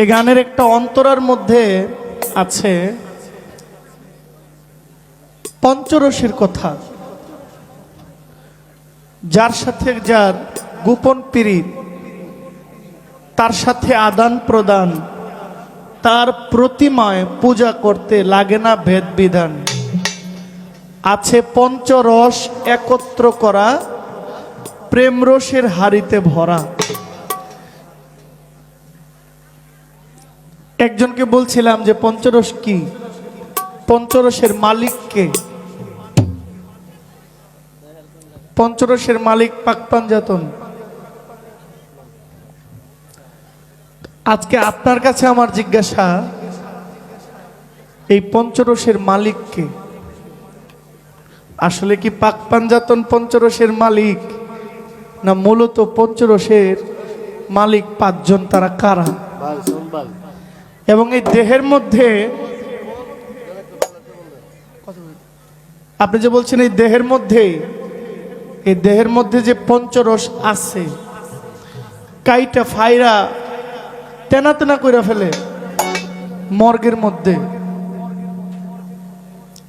এই গানের একটা অন্তরার মধ্যে আছে পঞ্চরসের কথা। যার সাথে যার গোপন পীড়িত তার সাথে আদান প্রদান, তার প্রতিমায় পূজা করতে লাগে না ভেদ বিধান। আছে পঞ্চরস একত্র করা, প্রেমরসের হাড়িতে ভরা। একজনকে বলছিলাম যে পঞ্চরস কি? পঞ্চরসের মালিককে পঞ্চরসের মালিক পাক পাঞ্জাতন। আজকে আপনার কাছে আমার জিজ্ঞাসা, এই পঞ্চরসের মালিককে আসলে কি পাক পাঞ্জাতন পঞ্চরসের মালিক, না মূলত পঞ্চরসের মালিক পাঁচজন, তারা কারা? এবং এই দেহের মধ্যে আপনি যে বলছেন এই দেহের মধ্যে, এই দেহের মধ্যে যে পঞ্চরস আছে, কাইটা, ফাইরা তেনা তেনা কইরা ফেলে মর্গের মধ্যে।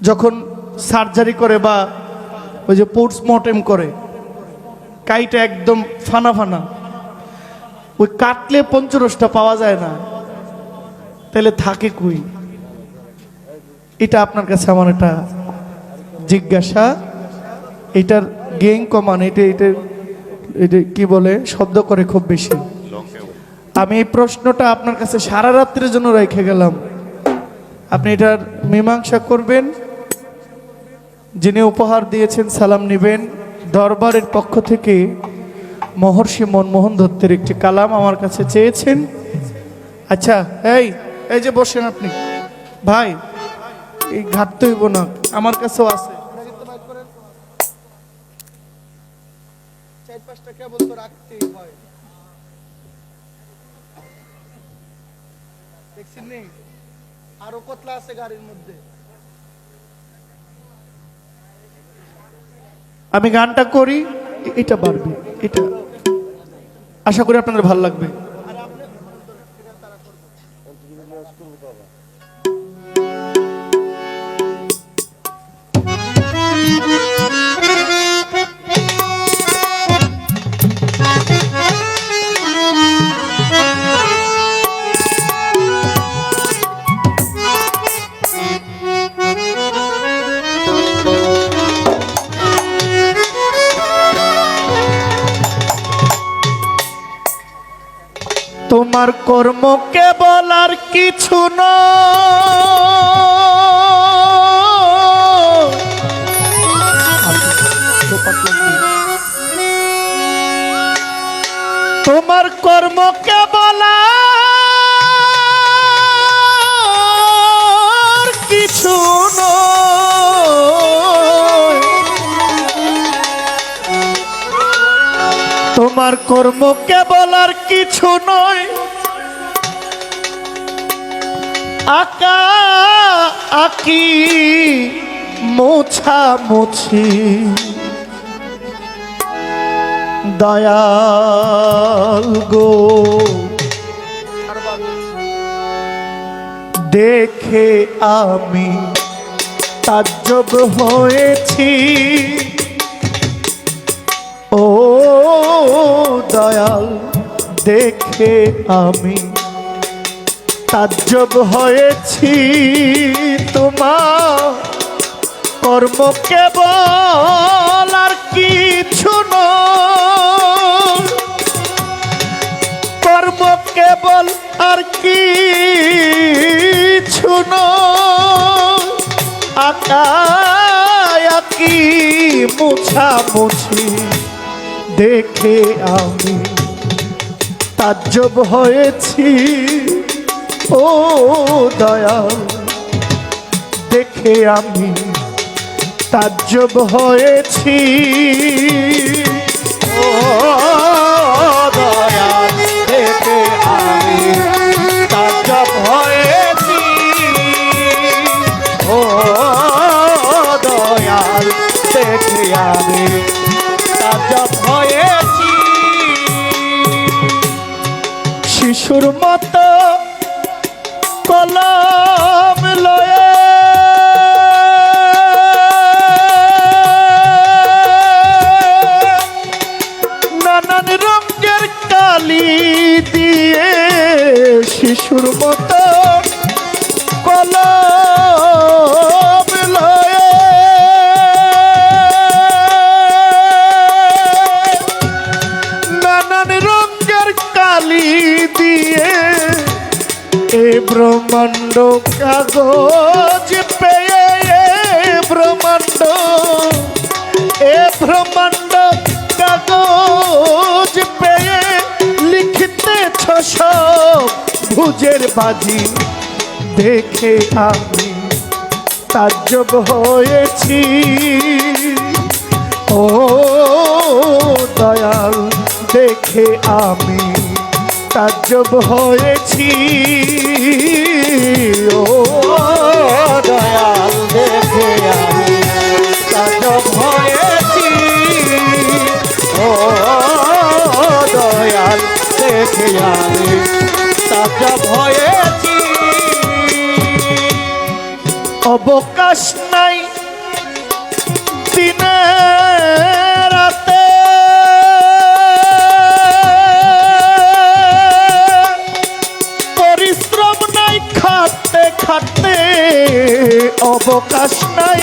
যখন সার্জারি করে বা ওই যে পোস্টমর্টেম করে, কাইটা একদম ফানা ফানা, ওই কাটলে পঞ্চরসটা পাওয়া যায় না। তাহলে থাকে কই? এটা আপনার কাছে আমার একটা জিজ্ঞাসা। এটার গেং কমান, এটা এটা এটা কি বলে? শব্দ করে খুব বেশি। আমি এই প্রশ্নটা আপনার কাছে সারা রাত্রের জন্য রেখে গেলাম। আপনি এটার মীমাংসা করবেন। যিনি উপহার দিয়েছেন, সালাম নেবেন। দরবারের পক্ষ থেকে মহর্ষি মনমোহন দত্তের একটি কালাম আমার কাছে চেয়েছেন। আচ্ছা এই এই যে বসেন আপনি। ভাই এই ঘাটতে হইব না আমার কাছেও আছে। চার পাঁচটা কেবল তো রাখতেই হয়। দেখছেন নি? আরও কতলা আছে গাড়ির মধ্যে। আমি গানটা করি এটা পারবে এটা। আশা করি আপনাদের ভালো লাগবে। তোমার কর্ম কেবল আর কিছু না তোমার কর্ম কেবল কর্ম কেবল আর কিছু নয়। আকা, আকি, মোছা, মুছি। দয়াল গো, দেখে আমি তাজ্জব হয়েছি। দয়াল, দেখে আমি তাজ্জব হয়েছি তোমার কর্ম কেবল আর কিছু কর্ম কেবল আর কি কিছু নয়। আকায়াকি মুছামুছি দেখে আমি তাজ্জব হয়েছি। ও দয়াল দেখে আমি তাজ্জব হয়েছি। ও শিশুর মতো কলম লয়ে। নানান রঙের কালি দিয়ে শিশুর মতো ব্রহ্মাণ্ড কাগজ পেয়ে ব্রহ্মাণ্ড, এ ব্রহ্মাণ্ড কাগজ পেয়ে লিখতেছ সব ভুজের বাজি দেখে আমি তাজ্জব হয়েছি। ও দয়াল, দেখে আমি তাজ্জব হয়েছি। ও দয়াল দেখে আমি তাজব হয়েছি। ও দয়াল দেখে আমি তাজব হয়েছি। অবকাশ অবকাশ নাই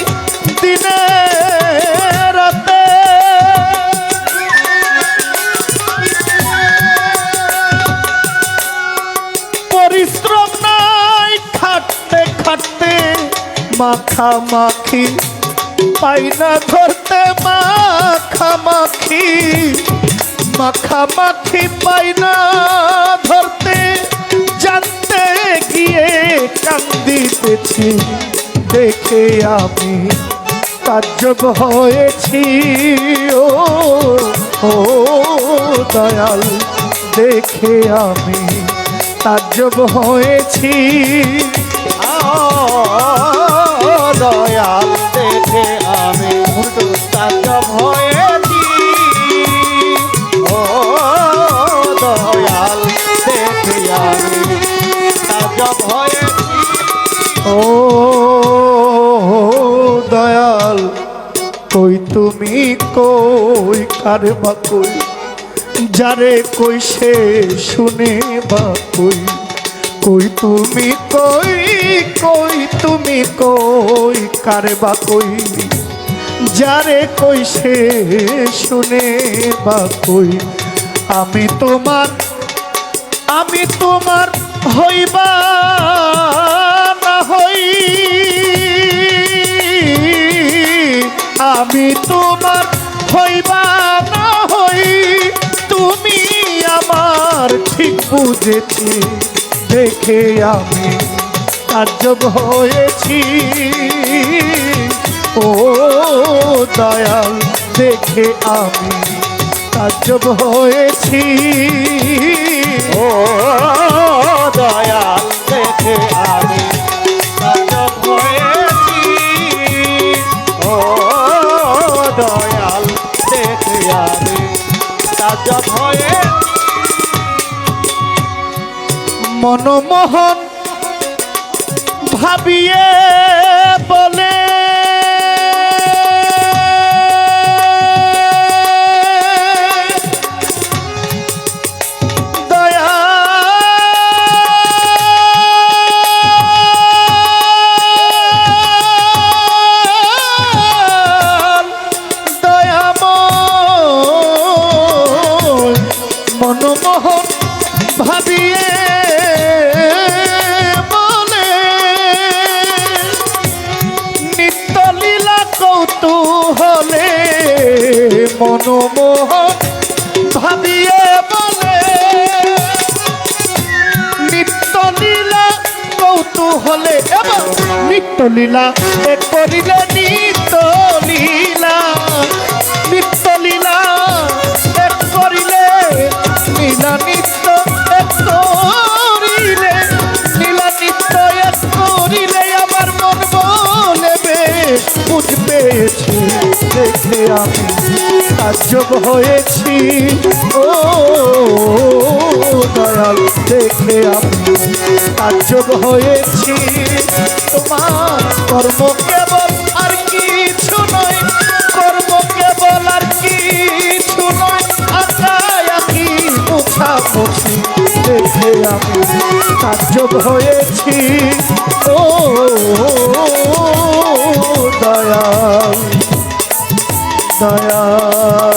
দিনে রাতে। পরিশ্রম নাই, খাটতে খাটতে মাখামাখি পাই না ধরতে মাখামাখি মাখামাখি পাই না ধরতে কান্দিতেছি দেখে আমি কার্যব হয়েছি। ও ও দয়াল দেখে আমি তাজ্জব হয়েছি। কই তুমি কই, কারে বা যারে কই সে শুনে বা কই? তুমি কই কই তুমি কই, কারে বা কই? যারে কই সে শুনে বা আমি তোমার আমি তোমার হইবা আমি তোমার হইবা না হই, তুমি আমার ঠিক বুঝেছি। দেখে আমি তাজ্জব হয়েছি। ও দয়াল, দেখে আমি তাজ্জব হয়েছি। ও দয়াল। হয়েছি মনমোহন ভাবিয়ে মনমোহন ভাবিয়ে বলে নিত্যলীলা কৌতূহলে এবং নিত্য লীলা করিলে নিত্যলীলা হয়েছি। ও, দয়াল দেখে আমি তাজ্জব হয়েছি। তোমার কর্ম কেবল আর কিছু নয়, কর্ম কেবল আর কিছু নয়। আকায় আকি মুখামুখি দেখে আমি তাজ্জব হয়েছি। ও, দয়াল দয়াল।